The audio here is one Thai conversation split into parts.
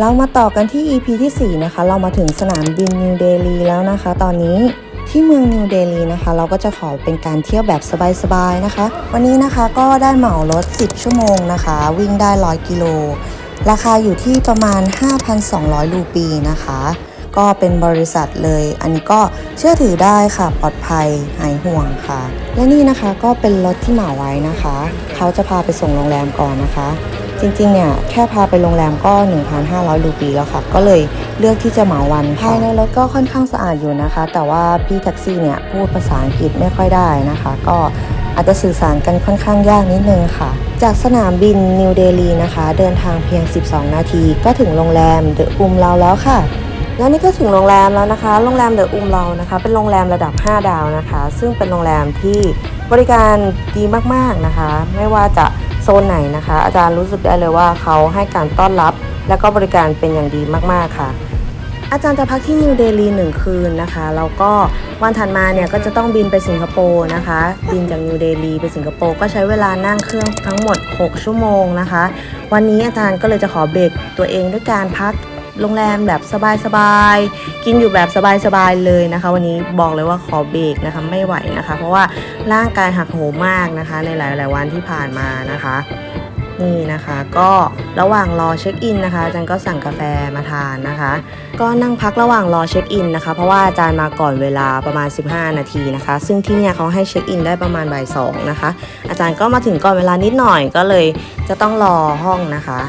เรามาต่อกันที่ EP ที่ 4 นะคะ เรามาถึงสนามบินนิวเดลีแล้วนะคะ ตอนนี้ที่เมืองนิวเดลีนะคะ เราก็จะขอเป็นการเที่ยวแบบสบายๆนะคะ วันนี้นะคะก็ได้เหมารถ 10 ชั่วโมงนะคะ วิ่งได้ 100 กิโล ราคาอยู่ที่ประมาณ 5,200 รูปีนะคะ ก็เป็นบริษัทเลย อันนี้ก็เชื่อถือได้ค่ะปลอดภัยหายห่วงค่ะ และนี่นะคะก็เป็นรถที่เหมาไว้นะคะ เขาจะพาไปส่งโรงแรมก่อนนะคะ จริงๆ เนี่ยแค่พาไปโรงแรมก็ 1,500 รูปีแล้วค่ะ ก็เลยเลือกที่จะเหมาวันภายในรถก็ค่อนข้างสะอาดอยู่นะคะ แต่ว่าพี่แท็กซี่เนี่ยพูดภาษาอังกฤษไม่ค่อยได้นะคะ ก็อาจจะสื่อสารกันค่อนข้างยากนิดนึงค่ะ จากสนามบินนิวเดลีนะคะ เดินทางเพียง 12 นาที ก็ถึงโรงแรมเดอะอุมเราแล้วค่ะและนี่ก็ถึงโรงแรมแล้วนะคะ โรงแรมเดอะอุมเรานะคะ เป็นโรงแรมระดับ 5 ดาวนะคะ ซึ่งเป็นโรงแรมที่บริการดีมากๆนะคะ ไม่ว่าจะ ซนไหนนะคะ อาจารย์รู้สึกได้เลยว่าเขาให้การต้อนรับ และก็บริการเป็นอย่างดีมากๆค่ะ อาจารย์จะพักที่นิวเดลีหนึ่งคืนนะคะแล้วก็วันถัดมาเนี่ยก็จะต้องบินไปสิงคโปร์นะคะ บินจากนิวเดลีไปสิงคโปร์ก็ใช้เวลานั่งเครื่องทั้งหมด 6 ชั่วโมงนะคะ วันนี้อาจารย์ก็เลยจะขอเบรกตัวเองด้วยการพัก โรงแรมแบบสบายๆ กินอยู่แบบสบายๆเลยนะคะ วันนี้บอกเลยว่าขอเบรกนะคะไม่ไหวนะคะ เพราะว่าร่างกายหักโหมมากนะคะ ในหลายๆวันที่ผ่านมานะคะนี่นะคะก็ระหว่างรอเช็คอินนะคะอาจารย์ก็สั่งกาแฟมาทานนะคะ ก็นั่งพักระหว่างรอเช็คอินนะคะ เพราะว่าอาจารย์มาก่อนเวลาประมาณ 15 นาทีนะคะ ซึ่งที่เนี่ยเขาให้เช็คอินได้ประมาณบ่ายสองนะคะ อาจารย์ก็มาถึงก่อนเวลานิดหน่อยก็เลยจะต้องรอห้องนะคะ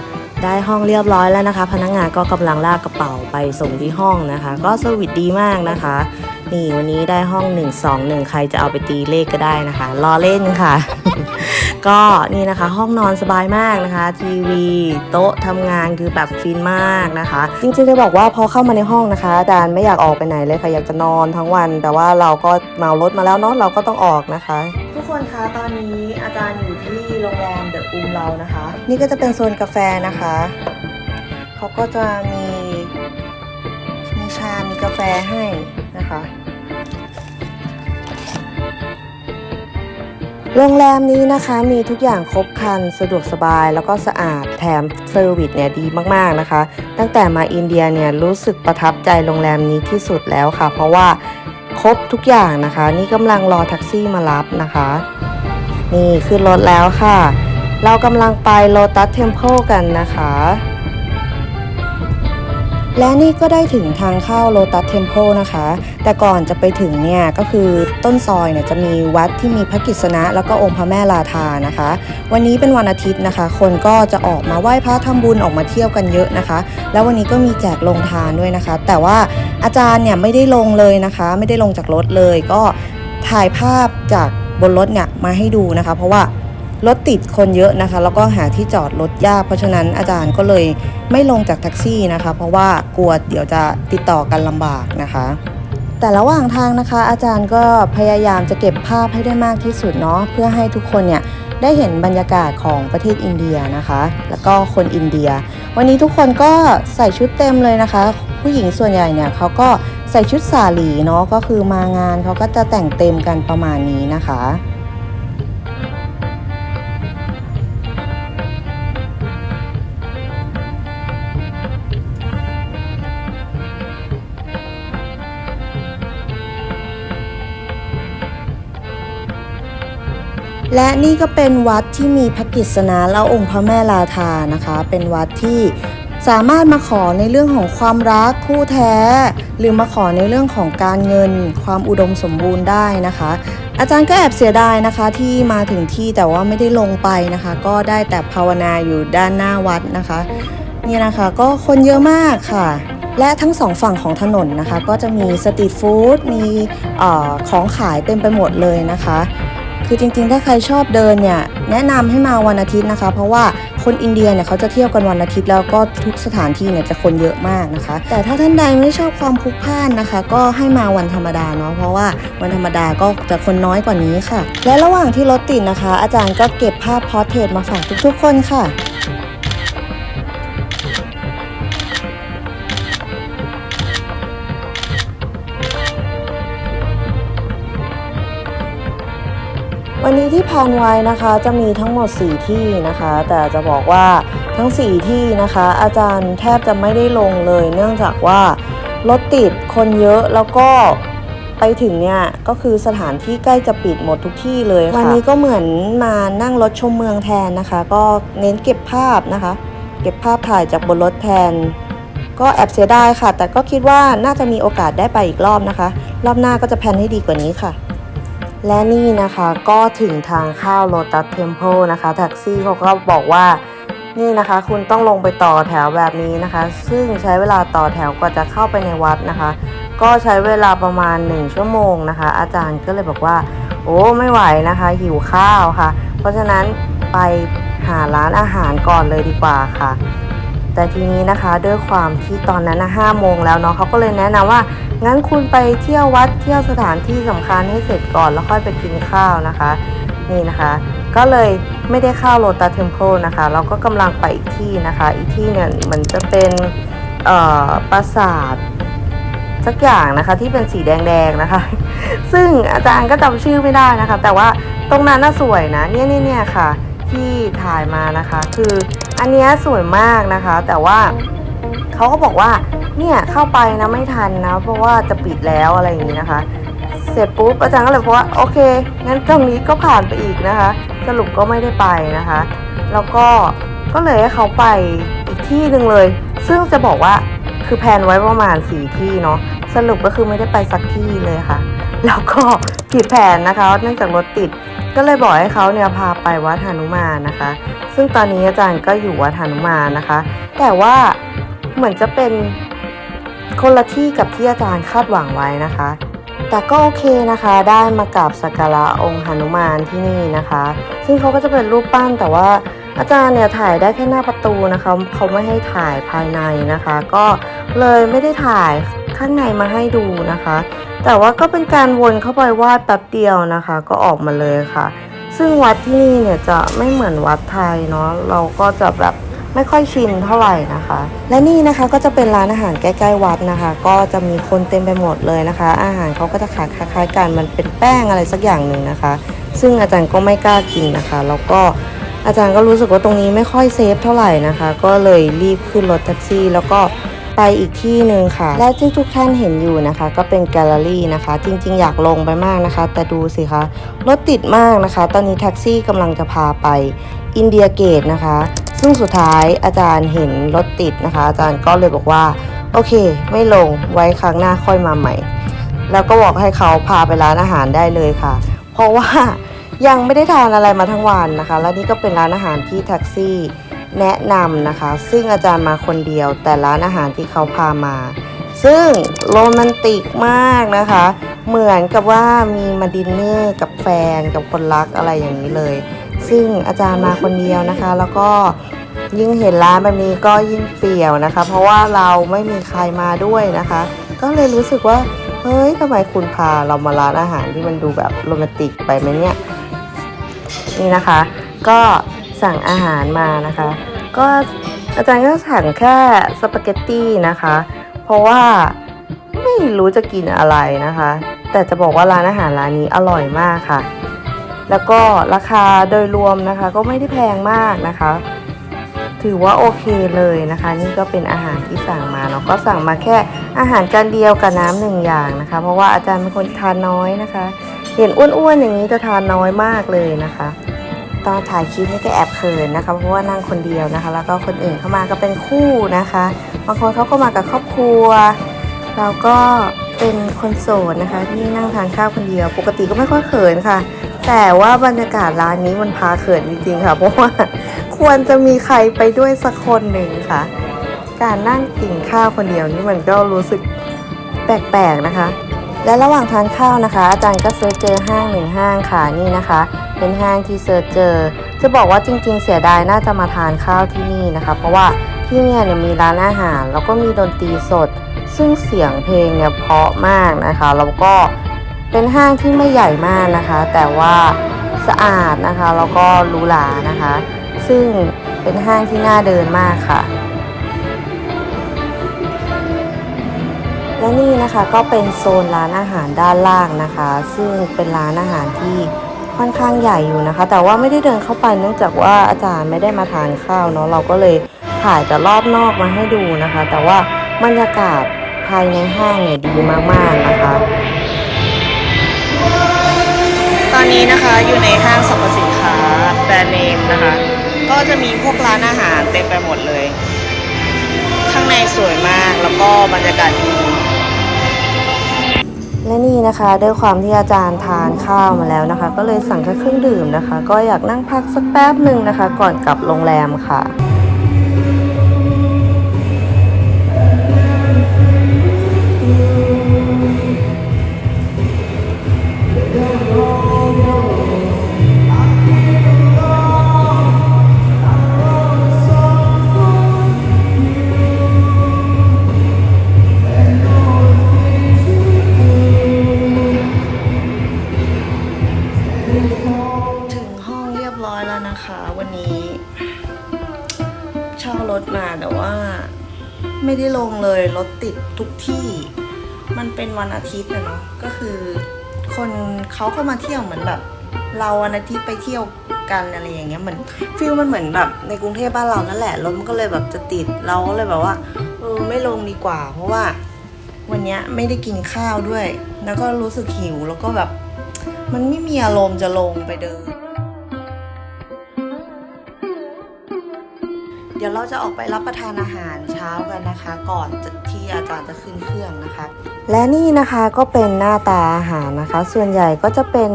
ได้ห้องเรียบร้อยแล้วนะคะ พนักงานก็กำลังลากกระเป๋าไปส่งที่ห้องนะคะ ก็สวิตดีมากนะคะ นี่วันนี้ได้ห้อง 121 ใครจะเอาไปตีเลขก็ได้นะคะรอเล่นค่ะ ก็นี่นะคะ ห้องนอนสบายมากนะคะ ทีวีโต๊ะทำงานคือแบบฟินมากนะคะ จริงๆจะบอกว่าพอเข้ามาในห้องนะคะอาจารย์ไม่อยากออกไปไหนเลยค่ะอยากจะนอนทั้งวัน แต่ว่าเราก็เมารถมาแล้วเนาะเราก็ต้องออกนะคะ ทุกคนคะตอนนี้อาจารย์อยู่ที่โรงแรมเดอะอูมเรานะคะ นี่ก็จะเป็นโซนกาแฟนะคะเขาก็จะมีมีชา มีกาแฟให้นะคะ โรงแรมนี้นะคะมีทุกอย่างครบครันสะดวกสบายแล้วก็สะอาดแถมเซอร์วิสเนี่ยดีมากๆนะคะ ตั้งแต่มาอินเดียเนี่ยรู้สึกประทับใจโรงแรมนี้ที่สุดแล้วค่ะ เพราะว่าครบทุกอย่างนะคะ นี่กำลังรอแท็กซี่มารับนะคะ นี่ขึ้นรถแล้วค่ะ เรากำลังไปโลตัสเทมเพลกันนะคะ และนี่ก็ได้ถึงทางเข้าโลตัสเทมเพลนะคะ แต่ก่อนจะไปถึงเนี่ยก็คือต้นซอยเนี่ยจะมีวัดที่มีพระกิษณะแล้วก็องค์พระแม่ลาทานะคะ วันนี้เป็นวันอาทิตย์นะคะ คนก็จะออกมาไหว้พระทำบุญออกมาเที่ยวกันเยอะนะคะ แล้ววันนี้ก็มีแจกลงทานด้วยนะคะ แต่ว่าอาจารย์เนี่ยไม่ได้ลงเลยนะคะ ไม่ได้ลงจากรถเลย ก็ถ่ายภาพจากบนรถเนี่ยมาให้ดูนะคะ เพราะว่า รถติดคนเยอะนะคะ แล้วก็หาที่จอดรถยาก เพราะฉะนั้นอาจารย์ก็เลยไม่ลงจากแท็กซี่นะคะ เพราะว่ากลัวเดี๋ยวจะติดต่อกันลำบากนะคะ แต่ระหว่างทางนะคะ อาจารย์ก็พยายามจะเก็บภาพให้ได้มากที่สุดเนาะเพื่อให้ทุกคนเนี่ยได้เห็นบรรยากาศของประเทศอินเดียนะคะ แล้วก็คนอินเดีย วันนี้ทุกคนก็ใส่ชุดเต็มเลยนะคะ ผู้หญิงส่วนใหญ่เนี่ยเขาก็ใส่ชุดสาหลีเนาะก็คือมางานเขาก็จะแต่งเต็มกันประมาณนี้นะคะ และนี่ก็เป็นวัดที่มีพระกฤษณะและองค์พระแม่ลาทานะคะ เป็นวัดที่สามารถมาขอในเรื่องของความรักคู่แท้ หรือมาขอในเรื่องของการเงินความอุดมสมบูรณ์ได้นะคะ อาจารย์ก็แอบเสียดายนะคะที่มาถึงที่แต่ว่าไม่ได้ลงไปนะคะ ก็ได้แต่ภาวนาอยู่ด้านหน้าวัดนะคะนี่นะคะก็คนเยอะมากค่ะ และทั้งสองฝั่งของถนนนะคะ ก็จะมีสตรีทฟู้ดมีอของขายเต็มไปหมดเลยนะคะ คือจริงๆ ถ้าใครชอบเดินเนี่ยแนะนำให้มาวันอาทิตย์นะคะ เพราะว่าคนอินเดียเนี่ยเขาจะเที่ยวกันวันอาทิตย์แล้วก็ทุกสถานที่เนี่ยจะคนเยอะมากนะคะ แต่ถ้าท่านใดไม่ชอบความพลุกพล่านนะคะ ก็ให้มาวันธรรมดาเนาะเพราะว่าวันธรรมดาก็จะคนน้อยกว่านี้ค่ะ และระหว่างที่รถติดนะคะ อาจารย์ก็เก็บภาพพอร์เทรตมาฝากทุกๆ คนค่ะ วันนี้ที่แพนไว้นะคะจะมีทั้งหมด 4 ที่นะคะ แต่จะบอกว่าทั้ง 4 ที่นะคะ อาจารย์แทบจะไม่ได้ลงเลย เนื่องจากว่ารถติดคนเยอะแล้วก็ไปถึงเนี่ยก็คือสถานที่ใกล้จะปิดหมดทุกที่เลยค่ะวันนี้ก็เหมือนมานั่งรถชมเมืองแทนนะคะ ก็เน้นเก็บภาพนะคะ เก็บภาพถ่ายจากบนรถแทน ก็แอบเสียดายค่ะ แต่ก็คิดว่าน่าจะมีโอกาสได้ไปอีกรอบนะคะ รอบหน้าก็จะแพลนให้ดีกว่านี้ค่ะ และนี่นะคะก็ถึงทางเข้าโ o ตัสเทมเพลนะคะแท็กซี่เขาก็บอกว่านี่นะคะ คุณต้องลงไปต่อแถวแบบนี้นะคะ ซึ่งใช้เวลาต่อแถวกว่าจะเข้าไปในวัดนะคะ ก็ใช้เวลาประมาณ 1 ชั่วโมงนะคะ อาจารย์ก็เลยบอกว่า โอ้ไม่ไหวนะคะ หิวข้าวค่ะ เพราะฉะนั้นไปหาร้านอาหารก่อนเลยดีกว่าค่ะ แต่ทีนี้นะคะด้วยความที่ตอนนั้นนะห้าโมงแล้วเนาะเขาก็เลยแนะนำว่างั้นคุณไปเที่ยววัดเที่ยวสถานที่สำคัญให้เสร็จก่อนแล้วค่อยไปกินข้าวนะคะ นี่นะคะ ก็เลยไม่ได้เข้าโ o ตัสเทมเพลนะคะ เราก็กำลังไปอีกที่นะคะ อีกที่เนี่ยเหมือนจะเป็นเอ่อปราสาทสักอย่างนะคะที่เป็นสีแดงๆนะคะ ซึ่งอาจารย์ก็จำชื่อไม่ได้นะคะ แต่ว่าตรงนั้นน่าสวยนะเนี่ยเนี่ยเนี่ยค่ะที่ถ่ายมานะคะ คือ อันนี้สวยมากนะคะ แต่ว่าเขาก็บอกว่าเนี่ยเข้าไปนะไม่ทันนะ เพราะว่าจะปิดแล้วอะไรอย่างนี้นะคะ เสร็จปุ๊บอาจารย์ก็เลยบอกว่าโอเคงั้นตรงนี้ก็ผ่านไปอีกนะคะ สรุปก็ไม่ได้ไปนะคะ แล้วก็ก็เลยให้เขาไปอีกที่หนึ่งเลย ซึ่งจะบอกว่าคือแพนไว้ประมาณสี่ที่เนาะสรุปก็คือไม่ได้ไปสักที่เลยค่ะ แล้วก็ผิดแผนนะคะเนื่องจากรถติด ก็เลยบอกให้เขาเนี่ยพาไปวัดหนุมานนะคะ ซึ่งตอนนี้อาจารย์ก็อยู่วัดหนุมานนะคะ แต่ว่าเหมือนจะเป็นคนละที่กับที่อาจารย์คาดหวังไว้นะคะ แต่ก็โอเคนะคะ ได้มากราบสักการะองค์หนุมานที่นี่นะคะ ซึ่งเขาก็จะเป็นรูปปั้นแต่ว่าอาจารย์เนี่ยถ่ายได้แค่หน้าประตูนะคะเขาไม่ให้ถ่ายภายในนะคะ ก็เลยไม่ได้ถ่ายข้างในมาให้ดูนะคะ แต่ว่าก็เป็นการวนเข้าไปวาดแป๊บเดียวนะคะ ก็ออกมาเลยค่ะ ซึ่งวัดที่นี่เนี่ยจะไม่เหมือนวัดไทยเนาะเราก็จะแบบไม่ค่อยชินเท่าไหร่นะคะ และนี่นะคะก็จะเป็นร้านอาหารใกล้ๆวัดนะคะ ก็จะมีคนเต็มไปหมดเลยนะคะ อาหารเขาก็จะขายคล้ายๆกันมันเป็นแป้งอะไรสักอย่างหนึ่งนะคะ ซึ่งอาจารย์ก็ไม่กล้ากินนะคะ แล้วก็อาจารย์ก็รู้สึกว่าตรงนี้ไม่ค่อยเซฟเท่าไหร่นะคะ ก็เลยรีบขึ้นรถแท็กซี่ แล้วก็ ไปอีกที่หนึ่งค่ะ และที่ทุกท่านเห็นอยู่นะคะ ก็เป็นแกลเลอรี่นะคะ จริงๆ อยากลงไปมากนะคะ แต่ดูสิคะรถติดมากนะคะ ตอนนี้แท็กซี่กำลังจะพาไปอินเดียเกตนะคะ ซึ่งสุดท้ายอาจารย์เห็นรถติดนะคะ อาจารย์ก็เลยบอกว่า โอเค ไม่ลงไว้ครั้งหน้าค่อยมาใหม่ แล้วก็บอกให้เขาพาไปร้านอาหารได้เลยค่ะ เพราะว่ายังไม่ได้ทานอะไรมาทั้งวันนะคะ และนี่ก็เป็นร้านอาหารที่แท็กซี่ แนะนำนะคะ ซึ่งอาจารย์มาคนเดียว แต่ร้านอาหารที่เขาพามา ซึ่งโรแมนติกมากนะคะ เหมือนกับว่ามีมาดินเนอร์กับแฟนกับคนรักอะไรอย่างนี้เลย ซึ่งอาจารย์มาคนเดียวนะคะ แล้วก็ยิ่งเห็นร้านแบบนี้ก็ยิ่งเปลี่ยวนะคะ เพราะว่าเราไม่มีใครมาด้วยนะคะ ก็เลยรู้สึกว่าเฮ้ยทำไมคุณพาเรามาร้านอาหารที่มันดูแบบโรแมนติกไปไหมเนี่ย นี่นะคะ ก็ สั่งอาหารมานะคะ ก็อาจารย์ก็สั่งแค่สปาเกตตี้นะคะ เพราะว่าไม่รู้จะกินอะไรนะคะ แต่จะบอกว่าร้านอาหารร้านนี้อร่อยมากค่ะ แล้วก็ราคาโดยรวมนะคะ ก็ไม่ได้แพงมากนะคะ ถือว่าโอเคเลยนะคะ นี่ก็เป็นอาหารที่สั่งมาเนาะก็สั่งมาแค่อาหารจานเดียวกับน้ำหนึ่งอย่างนะคะ เพราะว่าอาจารย์เป็นคนทานน้อยนะคะ เห็นอ้วนๆอย่างนี้จะทานน้อยมากเลยนะคะ ตอนถ่ายคลิปนี่ก็แอบเขินนะคะ เพราะว่านั่งคนเดียวนะคะ แล้วก็คนอื่นเข้ามาก็เป็นคู่นะคะบางคนเขาก็มากับครอบครัวเราก็เป็นคนโสดนะคะ ที่นั่งทานข้าวคนเดียว ปกติก็ไม่ค่อยเขินค่ะ แต่ว่าบรรยากาศร้านนี้มันพาเขินจริงๆค่ะ เพราะว่าควรจะมีใครไปด้วยสักคนหนึ่งค่ะ การนั่งกินข้าวคนเดียวนี่มันก็รู้สึกแปลกๆนะคะ และระหว่างทานข้าวนะคะ อาจารย์ก็เซิร์ชเจอห้างหนึ่งห้างค่ะนี่นะคะ เป็นห้างที่เซิร์ชเจอ จะบอกว่าจริง ๆ เสียดายน่าจะมาทานข้าวที่นี่นะคะ เพราะว่าที่เนี่ยเนี่ยมีร้านอาหาร แล้วก็มีดนตรีสด ซึ่งเสียงเพลงเนี่ยเพราะมากนะคะแล้วก็เป็นห้างที่ไม่ใหญ่มากนะคะ แต่ว่าสะอาดนะคะแล้วก็หรูหรานะคะ ซึ่งเป็นห้างที่น่าเดินมากค่ะ และนี่นะคะก็เป็นโซนร้านอาหารด้านล่างนะคะ ซึ่งเป็นร้านอาหารที่ ค่อนข้างใหญ่อยู่นะคะ แต่ว่าไม่ได้เดินเข้าไปเนื่องจากว่าอาจารย์ไม่ได้มาทานข้าวเนาะเราก็เลยถ่ายแต่รอบนอกมาให้ดูนะคะ แต่ว่าบรรยากาศภายในห้างเนี่ยดีมากๆนะคะ ตอนนี้นะคะอยู่ในห้างสรรพสินค้าแบรนด์เนมนะคะ ก็จะมีพวกร้านอาหารเต็มไปหมดเลย ข้างในสวยมากแล้วก็บรรยากาศดี และนี่นะคะด้วยความที่อาจารย์ทานข้าวมาแล้วนะคะ ก็เลยสั่งแค่เครื่องดื่มนะคะ ก็อยากนั่งพักสักแป๊บหนึ่งนะคะ ก่อนกลับโรงแรมค่ะ รถติดทุกที่ มันเป็นวันอาทิตย์นะเนาะก็คือ คนเขาก็มาเที่ยวเหมือนแบบ เราวันอาทิตย์ไปเที่ยวกันอะไรอย่างเงี้ยเหมือนฟิลมันเหมือนแบบในกรุงเทพบ้านเรานั่นแหละรถมันก็เลยแบบจะติดเราก็เลยแบบว่าเออไม่ลงดีกว่า เพราะว่า วันเนี้ยไม่ได้กินข้าวด้วย แล้วก็รู้สึกหิวแล้วก็แบบ มันไม่มีอารมณ์จะลงไปเดิน เดี๋ยวเราจะออกไปรับประทานอาหารเช้ากันนะคะ ก่อนที่อาจารย์จะขึ้นเครื่องนะคะ และนี่นะคะก็เป็นหน้าตาอาหารนะคะ ส่วนใหญ่ก็จะเป็น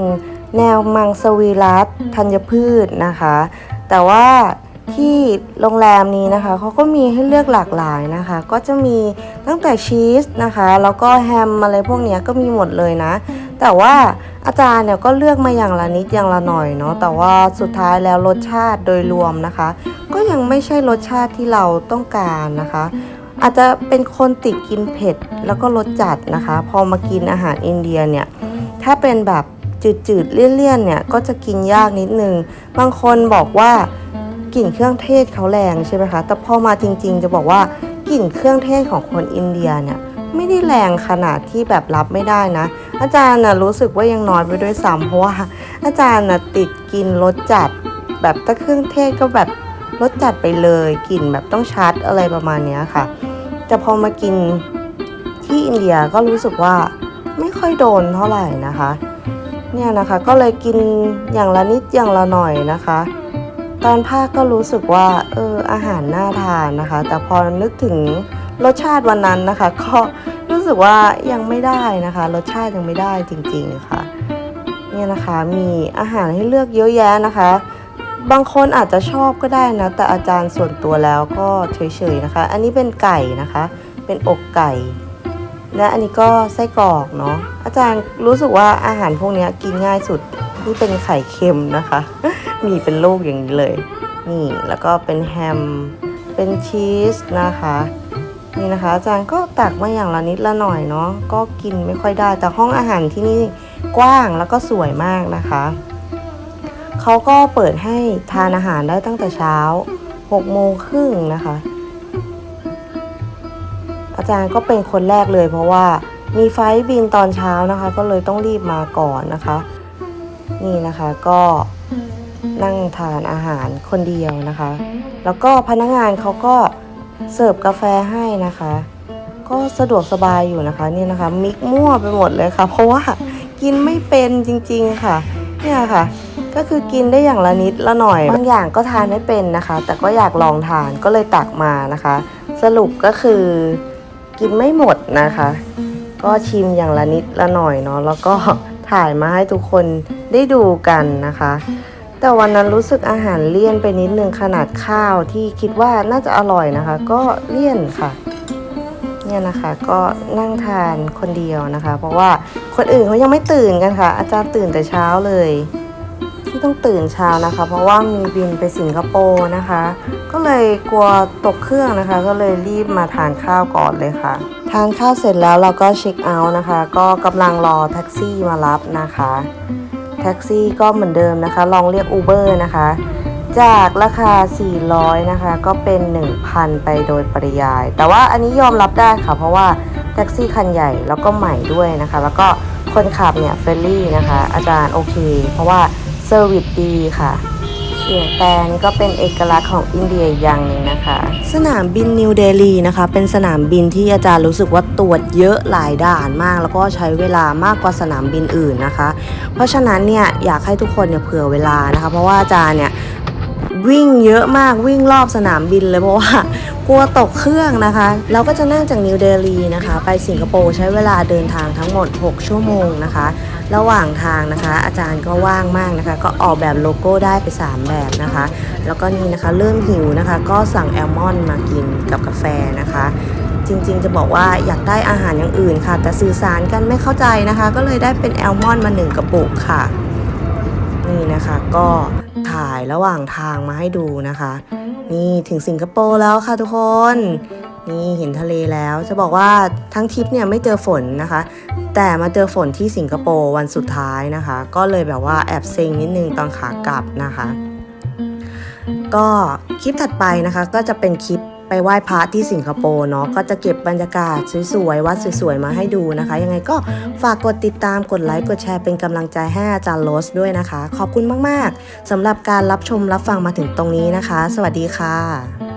แนวมังสวิรัตธัญพืชนะคะ แต่ว่าที่โรงแรมนี้นะคะเขาก็มีให้เลือกหลากหลายนะคะ ก็จะมีตั้งแต่ชีสนะคะ แล้วก็แฮมอะไรพวกนี้ก็มีหมดเลยนะ แต่ว่าอาจารย์เนี่ยก็เลือกมาอย่างละนิดอย่างละหน่อยเนาะแต่ว่าสุดท้ายแล้วรสชาติโดยรวมนะคะ ก็ยังไม่ใช่รสชาติที่เราต้องการนะคะ อาจจะเป็นคนติดกินเผ็ดแล้วก็รสจัดนะคะ พอมากินอาหารอินเดียเนี่ยถ้าเป็นแบบจืดๆเลี่ยนๆเนี่ยก็จะกินยากนิดนึง บางคนบอกว่ากลิ่นเครื่องเทศเขาแรงใช่ไหมคะแต่พอมาจริงๆ จะบอกว่ากลิ่นเครื่องเทศของคนอินเดียเนี่ย ไม่ได้แรงขนาดที่แบบรับไม่ได้นะ อาจารย์น่ะรู้สึกว่ายังน้อยไปด้วยซ้ำเพราะว่าอาจารย์น่ะติดกินรสจัด แบบถ้าเครื่องเทศก็แบบรสจัดไปเลยกลิ่นแบบต้องชัดอะไรประมาณนี้ค่ะ แต่พอมากินที่อินเดียก็รู้สึกว่าไม่ค่อยโดนเท่าไหร่นะคะ เนี่ยนะคะก็เลยกินอย่างละนิดอย่างละหน่อยนะคะ ตอนภาคก็รู้สึกว่าเอออาหารน่าทานนะคะ แต่พอนึกถึง รสชาติวันนั้นนะคะ ก็รู้สึกว่ายังไม่ได้นะคะ รสชาติยังไม่ได้จริงๆค่ะ เนี่ยนะคะมีอาหารให้เลือกเยอะแยะนะคะ บางคนอาจจะชอบก็ได้นะ แต่อาจารย์ส่วนตัวแล้วก็เฉยๆนะคะ อันนี้เป็นไก่นะคะ เป็นอกไก่ และอันนี้ก็ไส้กรอกเนาะอาจารย์รู้สึกว่าอาหารพวกนี้กินง่ายสุดนี่เป็นไข่เค็มนะคะ มีเป็นลูกอย่างนี้เลย นี่แล้วก็เป็นแฮม เป็นชีสนะคะ นี่นะคะ อาจารย์ก็ตักมาอย่างละนิดละหน่อยเนาะก็กินไม่ค่อยได้ แต่ห้องอาหารที่นี่กว้างแล้วก็สวยมากนะคะเขาก็เปิดให้ทานอาหารได้ตั้งแต่เช้า6โมงครึ่งนะคะ อาจารย์ก็เป็นคนแรกเลยเพราะว่ามีไฟบินตอนเช้านะคะ ก็เลยต้องรีบมาก่อนนะคะ นี่นะคะก็นั่งทานอาหารคนเดียวนะคะ แล้วก็พนักงานเขาก็ เสิร์ฟกาแฟให้นะคะ ก็สะดวกสบายอยู่นะคะนี่นะคะ มิกมั่วไปหมดเลยค่ะ เพราะว่ากินไม่เป็นจริงๆค่ะเนี่ยค่ะ ก็คือกินได้อย่างละนิดละหน่อยบางอย่างก็ทานไม่เป็นนะคะ แต่ก็อยากลองทานก็เลยตักมานะคะ สรุปก็คือกินไม่หมดนะคะ ก็ชิมอย่างละนิดละหน่อยเนาะแล้วก็ถ่ายมาให้ทุกคนได้ดูกันนะคะ แต่วันนั้นรู้สึกอาหารเลี่ยนไปนิดนึงขนาดข้าวที่คิดว่าน่าจะอร่อยนะคะ ก็เลี่ยนค่ะเนี่ยนะคะก็นั่งทานคนเดียวนะคะ เพราะว่าคนอื่นเขายังไม่ตื่นกันค่ะ อาจารย์ตื่นแต่เช้าเลย ที่ต้องตื่นเช้านะคะ เพราะว่ามีบินไปสิงคโปร์นะคะ ก็เลยกลัวตกเครื่องนะคะ ก็เลยรีบมาทานข้าวก่อนเลยค่ะ ทานข้าวเสร็จแล้วเราก็เช็คเอาท์นะคะ ก็กำลังรอแท็กซี่มารับนะคะ แท็กซี่ก็เหมือนเดิมนะคะ ลองเรียก Uber นะคะ จากราคา 400 นะคะ ก็เป็น 1,000 ไปโดยปริยาย แต่ว่าอันนี้ยอมรับได้ค่ะ เพราะว่าแท็กซี่คันใหญ่แล้วก็ใหม่ด้วยนะคะ แล้วก็คนขับเนี่ยเฟรนลี่นะคะ อาจารย์โอเค เพราะว่าเซอร์วิสดีค่ะ เสียงแตนก็เป็นเอกลักษณ์ของอินเดียอย่างหนึ่งนะคะ สนามบินนิวเดลีนะคะ เป็นสนามบินที่อาจารย์รู้สึกว่าตรวจเยอะหลายด่านมาก แล้วก็ใช้เวลามากกว่าสนามบินอื่นนะคะ เพราะฉะนั้นเนี่ยอยากให้ทุกคนเนี่ยเผื่อเวลานะคะ เพราะว่าอาจารย์เนี่ย วิ่งเยอะมากวิ่งรอบสนามบินเลยเพราะว่ากลัวตกเครื่องนะคะ เราก็จะนั่งจากนิวเดลีนะคะ ไปสิงคโปร์ใช้เวลาเดินทางทั้งหมด 6 ชั่วโมงนะคะ ระหว่างทางนะคะ อาจารย์ก็ว่างมากนะคะ ก็ออกแบบโลโก้ได้ไป 3 แบบนะคะ แล้วก็นี่นะคะเริ่มหิวนะคะ ก็สั่งแอลมอนด์มากินกับกาแฟนะคะจริงๆ จะบอกว่าอยากได้อาหารอย่างอื่นค่ะ แต่สื่อสารกันไม่เข้าใจนะคะ ก็เลยได้เป็นแอลมอนด์มาหนึ่งกระปุกค่ะ นี่นะคะก็ ถ่ายระหว่างทางมาให้ดูนะคะ นี่ถึงสิงคโปร์แล้วค่ะทุกคน นี่เห็นทะเลแล้วจะบอกว่าทั้งทริปเนี่ยไม่เจอฝนนะคะ แต่มาเจอฝนที่สิงคโปร์วันสุดท้ายนะคะ ก็เลยแบบว่าแอบเซ็งนิดนึงตอนขากลับนะคะ ก็คลิปถัดไปนะคะก็จะเป็นคลิป ไปไหว้พระที่สิงคโปร์เนาะก็จะเก็บบรรยากาศสวยๆวัดสวยๆมาให้ดูนะคะ ยังไงก็ฝากกดติดตามกดไลค์กดแชร์เป็นกำลังใจให้อาจารย์โรสด้วยนะคะ ขอบคุณมากๆสำหรับการรับชมรับฟังมาถึงตรงนี้นะคะ สวัสดีค่ะ